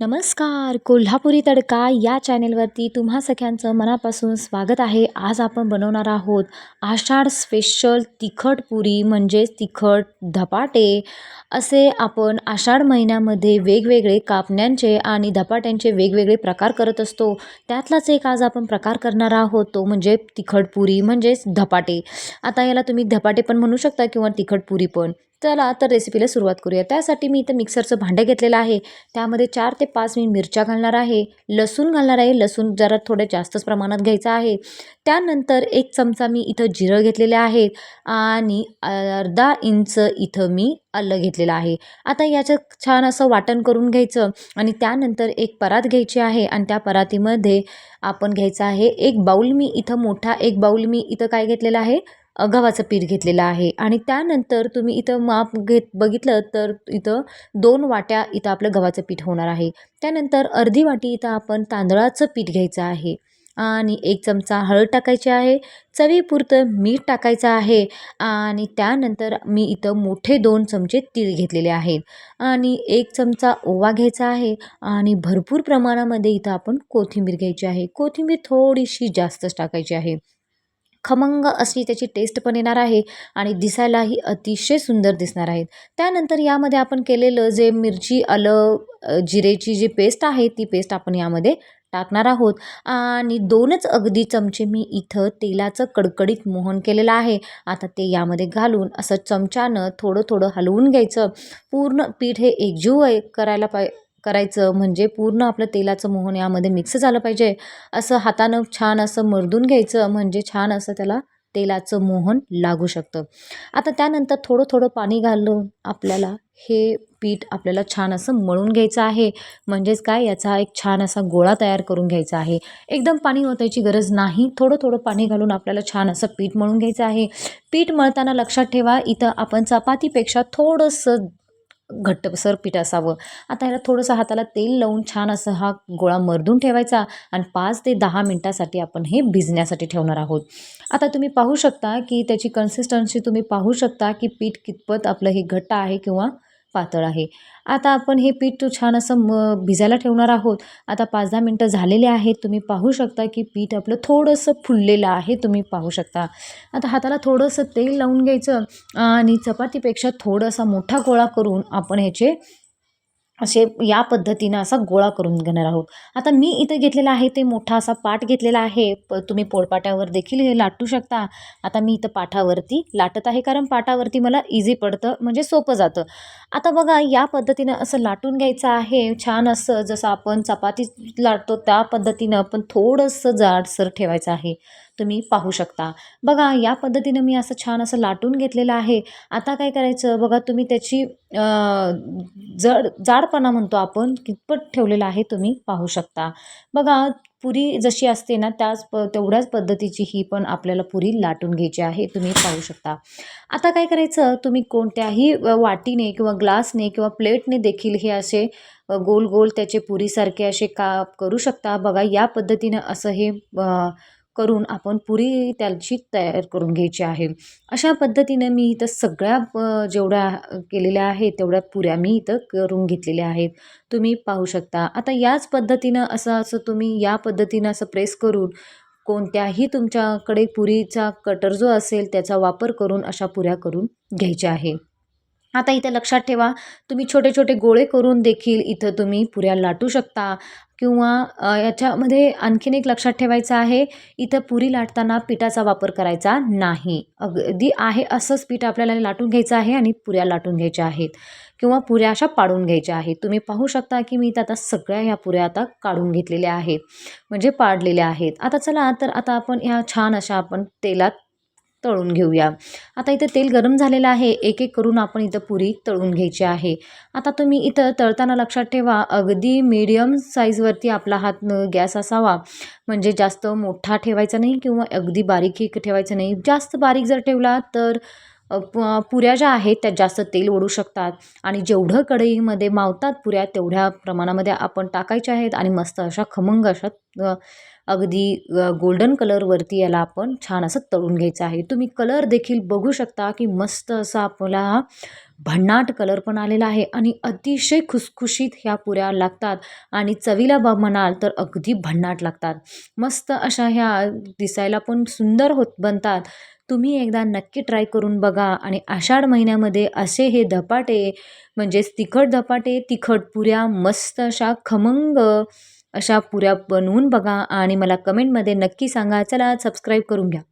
नमस्कार कोल्हापुरी तडका या चॅनेलवरती तुम्हा सगळ्यांचं मनापासून स्वागत आहे. आज आपण बनवणार आहोत आषाढ स्पेशल तिखट पुरी म्हणजेच तिखट धपाटे. असे आपण आषाढ महिन्यामध्ये वेगवेगळे कापण्यांचे आणि धपाट्यांचे वेगवेगळे प्रकार करत असतो. त्यातलाच एक आज आपण प्रकार करणार आहोत तो म्हणजे तिखट पुरी म्हणजेच धपाटे. आता याला तुम्ही धपाटे पण म्हणू शकता किंवा तिखट पुरी पण. चला तर रेसिपीला सुरुवात करूया. त्यासाठी मी इथं मिक्सरचं भांडं घेतलेलं आहे. त्यामध्ये चार ते पाच मी मिरच्या घालणार आहे. लसूण घालणार आहे. लसूण जरा थोडं जास्तच प्रमाणात घ्यायचं आहे. त्यानंतर एक चमचा मी इथं जिरं घेतलेले आहे. आणि अर्धा इंच इथं मी आलं घेतलेलं आहे. आता याचं छान असं वाटण करून घ्यायचं. आणि त्यानंतर एक परात घ्यायची आहे. आणि त्या परातीमध्ये आपण घ्यायचं आहे एक बाऊल मी इथं मोठा एक बाऊल मी इथं काय घेतलेलं आहे? गव्हाचं पीठ घेतलेलं आहे. आणि त्यानंतर तुम्ही इथं माप घेत बघितलं तर इथं दोन वाट्या इथं आपलं गव्हाचं पीठ होणार आहे. त्यानंतर अर्धी वाटी इथं आपण तांदळाचं पीठ घ्यायचं आहे. आणि एक चमचा हळद टाकायची आहे. चवीपुरतं मीठ टाकायचं आहे. आणि त्यानंतर मी इथं मोठे दोन चमचे तीळ घेतलेले आहेत. आणि एक चमचा ओवा घ्यायचा आहे. आणि भरपूर प्रमाणामध्ये इथं आपण कोथिंबीर घ्यायची आहे. कोथिंबीर थोडीशी जास्तच टाकायची आहे. खमंग अशी त्याची टेस्ट पण येणार आहे आणि दिसायलाही अतिशय सुंदर दिसणार आहेत. त्यानंतर यामध्ये आपण केलेलं जे मिरची आलं जिरेची जी पेस्ट आहे ती पेस्ट आपण यामध्ये टाकणार आहोत. आणि दोनच अगदी चमचे मी इथं तेलाचं कडकडीत मोहन केलेलं आहे. आता ते यामध्ये घालून असं चमच्यानं थोडं थोडं हलवून घ्यायचं. पूर्ण पीठ हे एकजीव करायला पाय करायचं म्हणजे पूर्ण आपलं तेलाचं मोहन यामध्ये मिक्स झालं पाहिजे. असं हातानं छान असं मर्दून घ्यायचं म्हणजे छान असं त्याला तेलाचं मोहन लागू शकतं. आता त्यानंतर थोडं थोडं पाणी घालून आपल्याला हे पीठ आपल्याला छान असं मळून घ्यायचं आहे. म्हणजेच काय? याचा एक छान असा गोळा तयार करून घ्यायचा आहे. एकदम पाणी ओतायची गरज नाही. थोडं थोडं पाणी घालून आपल्याला छान असं पीठ मळून घ्यायचं आहे. पीठ मळताना लक्षात ठेवा इथं आपण चपातीपेक्षा थोडंसं घट्टसर पीठ असावं. आता ह्याला थोडंसं हाताला तेल लावून छान असं हा गोळा मर्दून ठेवायचा आणि पाच ते दहा मिनटासाठी आपण हे भिजण्यासाठी ठेवणार आहोत. आता तुम्ही पाहू शकता की त्याची कन्सिस्टन्सी तुम्ही पाहू शकता की पीठ कितपत आपलं हे घट्ट आहे किंवा पातळ आहे. आता आपण हे पीठ छान असं म भिजायला ठेवणार आहोत. आता पाच दहा मिनटं झालेले आहेत. तुम्ही पाहू शकता की पीठ आपलं थोडंसं फुललेलं आहे. तुम्ही पाहू शकता. आता हाताला थोडंसं तेल लावून घ्यायचं आणि चपातीपेक्षा थोडासा मोठा गोळा करून आपण ह्याचे असे या पद्धतीनं असा गोळा करून घेणार आहोत. आता मी इथं घेतलेला आहे ते मोठा असा पाट घेतलेला आहे. प तुम्ही पोळपाट्यावर देखील हे लाटू शकता. आता मी इथं पाठावरती लाटत आहे कारण पाटावरती मला इझी पडतं म्हणजे सोपं जातं. आता बघा या पद्धतीनं असं लाटून घ्यायचं आहे. छान असं जसं आपण चपाती लाटतो त्या पद्धतीनं आपण थोडंसं जाडसर ठेवायचं आहे. तुम्ही पाहू शकता. बघा या पद्धतीनं मी असं छान असं लाटून घेतलेलं आहे. आता काय करायचं? बघा तुम्ही त्याची जड जाडपणा म्हणतो आपण कितपत ठेवलेला आहे तुम्ही पाहू शकता. बघा पुरी जशी असते ना त्याच प तेवढ्याच पद्धतीची ही पण आपल्याला पुरी लाटून घ्यायची आहे. तुम्ही पाहू शकता. आता काय करायचं? तुम्ही कोणत्याही वाटीने किंवा ग्लासने किंवा प्लेटने देखील हे असे गोल गोल त्याचे पुरीसारखे असे काप करू शकता. बघा या पद्धतीनं असं हे करून आपण पुरी त्याची तयार करून घ्यायची आहे. अशा पद्धतीनं मी इथं सगळ्या जेवढ्या केलेल्या आहेत तेवढ्या पुऱ्या मी इथं करून घेतलेल्या आहेत. तुम्ही पाहू शकता. आता याच पद्धतीनं असं असं तुम्ही या पद्धतीनं असं प्रेस करून कोणत्याही तुमच्याकडे पुरीचा कटर जो असेल त्याचा वापर करून अशा पुऱ्या करून घ्यायच्या आहे. आता इथे लक्षात ठेवा तुम्ही छोटे छोटे गोळे करून देखील इथं तुम्ही पुऱ्या लाटू शकता. किंवा याच्यामध्ये आणखीन एक लक्षात ठेवायचं आहे इथं पुरी लाटताना पिठाचा वापर करायचा नाही. अगदी आहे असंच पीठ आपल्याला लाटून घ्यायचं आहे आणि पुऱ्या लाटून घ्यायच्या आहेत. किंवा पुऱ्या अशा पाडून घ्यायच्या आहेत. तुम्ही पाहू शकता की मी इथं आता सगळ्या ह्या पुऱ्या आता काढून घेतलेल्या आहेत. म्हणजे पाडलेल्या आहेत. आता चला तर आता आपण ह्या छान अशा आपण तेलात तळून घेऊया. आता इथं तेल गरम झालेलं आहे. एक एक करून आपण इथं पुरी तळून घ्यायची आहे. आता तुम्ही इथं तळताना लक्षात ठेवा अगदी मीडियम साईजवरती आपला हात गॅस असावा. म्हणजे जास्त मोठा ठेवायचा नाही किंवा अगदी बारीक ठेवायचं नाही. जास्त बारीक जर ठेवला तर प पुऱ्या ज्या आहेत त्या जास्त तेल ओढू शकतात. आणि जेवढं कढईमध्ये मावतात पुऱ्या तेवढ्या प्रमाणामध्ये आपण टाकायच्या आहेत. आणि मस्त अशा खमंग अशा अगदी गोल्डन कलरवरती याला आपण छान असं तळून घ्यायचं आहे. तुम्ही कलर देखील बघू शकता की मस्त असा आपला भन्नाट कलर पण आलेला आहे. आणि अतिशय खुसखुशीत ह्या पुऱ्या लागतात. आणि चवीला ब म्हणाल तर अगदी भन्नाट लागतात. मस्त अशा ह्या दिसायला पण सुंदर होत बनतात. तुम्ही एकदा नक्की ट्राय करून बघा आणि आषाढ महिन्यामध्ये असे हे धपाटे म्हणजेच तिखट धपाटे तिखट पुऱ्या मस्त अशा खमंग अशा पुऱ्या बनवून बघा आणि मला कमेंटमध्ये नक्की सांगा. चला सबस्क्राईब करून घ्या.